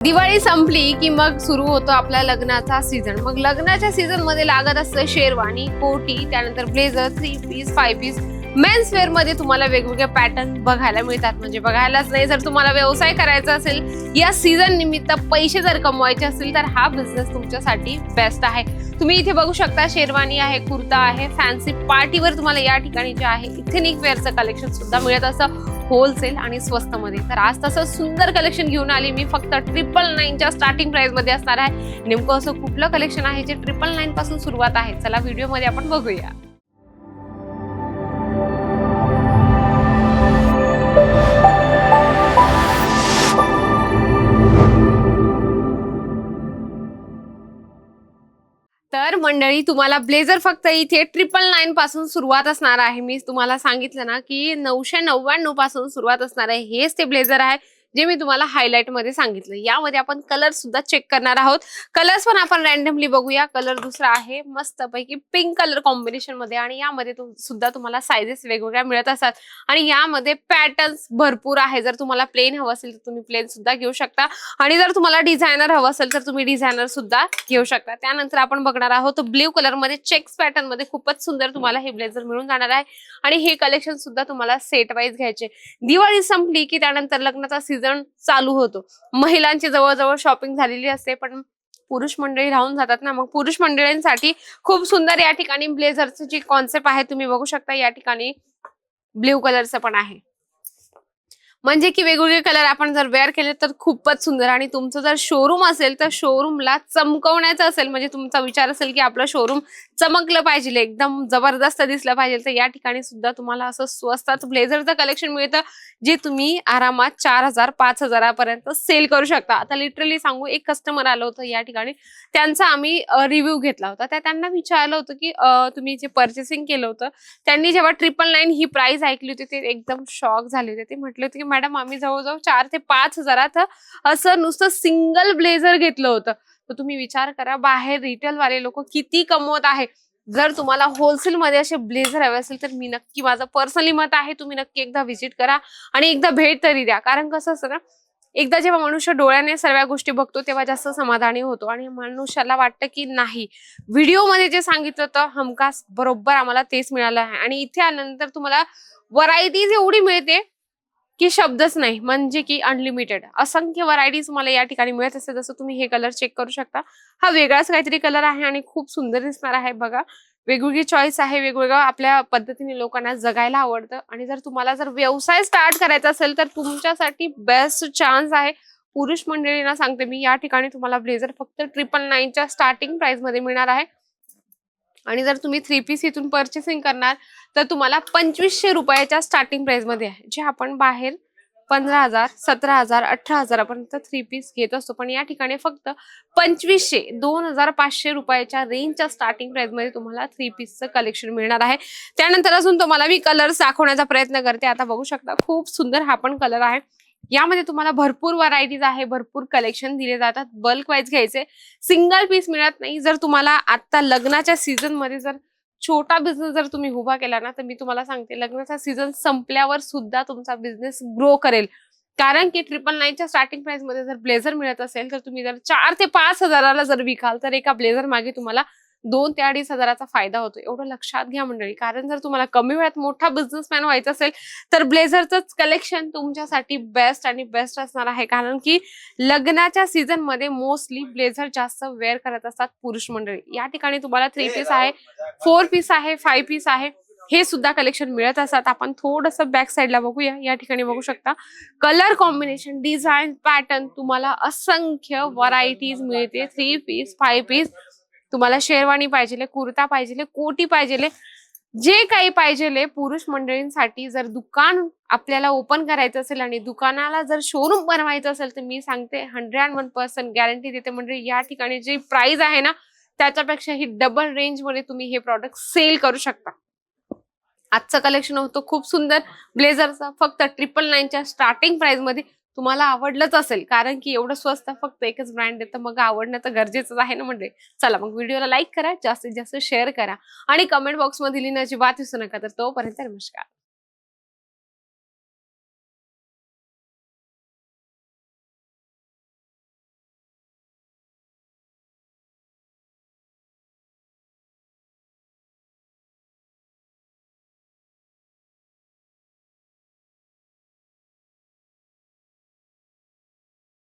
दिवाळी संपली की मग सुरू होतो आपला लग्नाचा सीझन मग लग्नाच्या सीझनमध्ये लागत असतं शेरवानी कोटी त्यानंतर blazer three piece five piece men's वेअरमध्ये तुम्हाला वेगवेगळे पॅटर्न बघायला मिळतात. म्हणजे बघायलाच नाही जर तुम्हाला व्यवसाय करायचा असेल या सीझन निमित्त पैसे जर कमवायचे असतील तर हा बिझनेस तुमच्यासाठी बेस्ट आहे. तुम्ही इथे बघू शकता शेरवानी आहे कुर्ता आहे फॅन्सी पार्टीवर तुम्हाला या ठिकाणी जे आहे इथेनिक वेअरचं कलेक्शन सुद्धा मिळत असं होलसेल आणि स्वस्त मध्ये तर आज तसं सुंदर कलेक्शन घेऊन आली मी. फक्त ट्रिपल नाईनच्या स्टार्टिंग प्राइसमध्ये असणार आहे. नेमकं असं कुठलं कलेक्शन आहे जे ट्रिपल नाईन पासून सुरुवात आहे? चला व्हिडिओमध्ये आपण बघूया. तर मंडळी तुम्हाला ब्लेझर फक्त इथे ट्रिपल नाईन पासून सुरुवात असणार आहे. मी तुम्हाला सांगितलं ना की नऊशे नव्याण्णवपासून सुरुवात असणार आहे. हेच ते ब्लेझर आहे. जे मी तुम्हाला हायलाइटमध्ये सांगितलं. यामध्ये आपण कलर सुद्धा चेक करणार आहोत. कलर्स पण आपण रॅन्डमली बघूया. कलर दुसरा आहे. मस्त पैकी पिंक कलर कॉम्बिनेशनमध्ये आणि यामध्ये सुद्धा तुम्हाला सायझेस वेगवेगळ्या मिळत असतात. आणि यामध्ये पॅटर्न्स भरपूर आहे. जर तुम्हाला प्लेन हवं असेल तर तुम्ही प्लेन सुद्धा घेऊ शकता. आणि जर तुम्हाला डिझायनर हवं असेल तर तुम्ही डिझायनर सुद्धा घेऊ शकता. त्यानंतर आपण बघणार आहोत ब्ल्यू कलरमध्ये चेक्स पॅटर्नमध्ये खूपच सुंदर तुम्हाला हे ब्लेझर मिळून जाणार आहे. आणि हे कलेक्शन सुद्धा तुम्हाला सेट वाईज घ्यायचे. दिवाळी संपली की त्यानंतर लग्नाचा सीझन चालू होतो. महिलांची जवळजवळ शॉपिंग झालेली असते पण पुरुष मंडळी राहून जातात ना. मग पुरुष मंडळींसाठी खूप सुंदर या ठिकाणी ब्लेझरची जी कॉन्सेप्ट आहे. तुम्ही बघू शकता या ठिकाणी ब्ल्यू कलरचं पण आहे. म्हणजे की वेगवेगळे कलर आपण जर वेअर केले तर खूपच सुंदर. आणि तुमचं जर शोरूम असेल तर शोरूमला चमकवण्याचं असेल म्हणजे तुमचा विचार असेल की आपलं शोरूम चमकलं पाहिजे एकदम जबरदस्त दिसलं पाहिजे तर या ठिकाणी सुद्धा तुम्हाला असं स्वस्तात ब्लेझरचं कलेक्शन मिळतं जे तुम्ही आरामात चार हजार पाच हजारापर्यंत सेल करू शकता. आता लिटरली सांगू एक कस्टमर आलं होतं या ठिकाणी. त्यांचा आम्ही रिव्ह्यू घेतला होता. त्या त्यांना विचारलं होतं की तुम्ही जे पर्चेसिंग केलं होतं त्यांनी जेव्हा ट्रिपल नाईन ही प्राइस ऐकली होती ते एकदम शॉक झाले होते. ते म्हटले होते की मॅडम आम्ही जवळजवळ चार ते पाच हजारात असं नुसतं सिंगल ब्लेझर घेतलं होतं. तर तुम्ही विचार करा बाहेर रिटेल वाले लोक किती कमवत आहे. जर तुम्हाला होलसेल मध्ये असे ब्लेझर हवे असेल तर मी नक्की माझं पर्सनली मत आहे तुम्ही नक्की एकदा व्हिजिट करा आणि एकदा भेट तरी द्या. कारण कसं असतं ना एकदा जेव्हा मनुष्य डोळ्याने सर्व गोष्टी बघतो तेव्हा जास्त समाधानी होतो आणि मनुष्याला वाटतं की नाही. व्हिडिओमध्ये जे सांगितलं होतं हमखास बरोबर आम्हाला तेच मिळालं आहे. आणि इथे आल्यानंतर तुम्हाला व्हरायटीज एवढी मिळते की शब्दच नाही म्हणजे की अनलिमिटेड असंख्य व्हरायटीज मला या ठिकाणी मिळत असते जसं तुम्ही हे कलर चेक करू शकता. हा वेगळाच काहीतरी कलर आहे आणि खूप सुंदर दिसणार आहे बघा. वेगवेगळी चॉईस आहे वेगवेगळं आपल्या पद्धतीने लोकांना जगायला आवडतं. आणि जर तुम्हाला जर व्यवसाय स्टार्ट करायचा असेल तर तुमच्यासाठी बेस्ट चान्स आहे. पुरुष मंडळींना सांगते मी या ठिकाणी तुम्हाला ब्लेझर फक्त ट्रिपल नाईनच्या स्टार्टिंग प्राइसमध्ये मिळणार आहे. आणि जर तुम्ही थ्री पीस इथून परचेसिंग करणार तर तुम्हाला पंचवीसशे रुपयाच्या स्टार्टिंग प्राइसमध्ये आहे जे आपण बाहेर पंधरा हजार सतरा हजार अठरा हजारापर्यंत थ्री पीस घेत असतो. पण या ठिकाणी फक्त पंचवीसशे दोन हजार पाचशे रुपयाच्या रेंजच्या स्टार्टिंग प्राइसमध्ये तुम्हाला थ्री पीसचं कलेक्शन मिळणार आहे. त्यानंतर अजून तुम्हाला मी कलर्स दाखवण्याचा प्रयत्न करते. आता बघू शकता खूप सुंदर हा पण कलर आहे. यामध्ये तुम्हाला भरपूर व्हरायटीज आहे भरपूर कलेक्शन दिले जातात. बल्क वाईज घ्यायचे. सिंगल पीस मिळत नाही. जर तुम्हाला आता लग्नाच्या सीझनमध्ये जर छोटा बिझनेस जर तुम्ही उभा केला ना तर मी तुम्हाला सांगते लग्नाचा सीझन संपल्यावर सुद्धा तुमचा बिझनेस ग्रो करेल. कारण की ट्रिपल नाईनच्या स्टार्टिंग प्राइसमध्ये जर ब्लेझर मिळत असेल तर तुम्ही जर चार ते पाच हजाराला जर विकाल तर एका ब्लेझर मागे तुम्हाला दोन ते अडीच हजाराचा फायदा होतो एवढं लक्षात घ्या मंडळी. कारण जर तुम्हाला कमी वेळात मोठा बिझनेसमॅन व्हायचं असेल तर ब्लेझरचंच कलेक्शन तुमच्यासाठी बेस्ट आणि बेस्ट असणार आहे. कारण की लग्नाच्या सीझनमध्ये मोस्टली ब्लेझर जास्त वेअर करत असतात पुरुष मंडळी. या ठिकाणी तुम्हाला थ्री पीस आहे फोर पीस आहे फाय पीस आहे. हे सुद्धा कलेक्शन मिळत असतात. आपण थोडस बॅक साईडला बघूया. या ठिकाणी बघू शकता. कलर कॉम्बिनेशन डिझाईन पॅटर्न तुम्हाला असंख्य व्हरायटीज मिळते. थ्री पीस फाय पीस तुम्हाला शेरवानी पाहिजे कुर्ता पाहिजे कोटी पाहिजे जे काही पाहिजे पुरुष मंडळींसाठी जर दुकान आपल्याला ओपन करायचं असेल आणि दुकानाला जर शोरूम बनवायचं असेल तर मी सांगते hundred and one percent guarantee देते. म्हणजे या ठिकाणी जे प्राइस आहे ना त्याच्यापेक्षा ही डबल रेंजमध्ये तुम्ही हे प्रॉडक्ट सेल करू शकता. आजचं कलेक्शन होतं खूप सुंदर. ब्लेझरचा फक्त ट्रिपल नाईनच्या स्टार्टिंग प्राइसमध्ये तुम्हाला आवडलंच असेल कारण की एवढं स्वस्त फक्त एकच ब्रँड आहे तर मग आवडणं तर गरजेचंच आहे ना म्हणजे. चला मग व्हिडिओला लाईक करा जास्तीत जास्त शेअर करा आणि कमेंट बॉक्समध्ये लिहिण्याची बात विसरू नका. तर तोपर्यंत नमस्कार.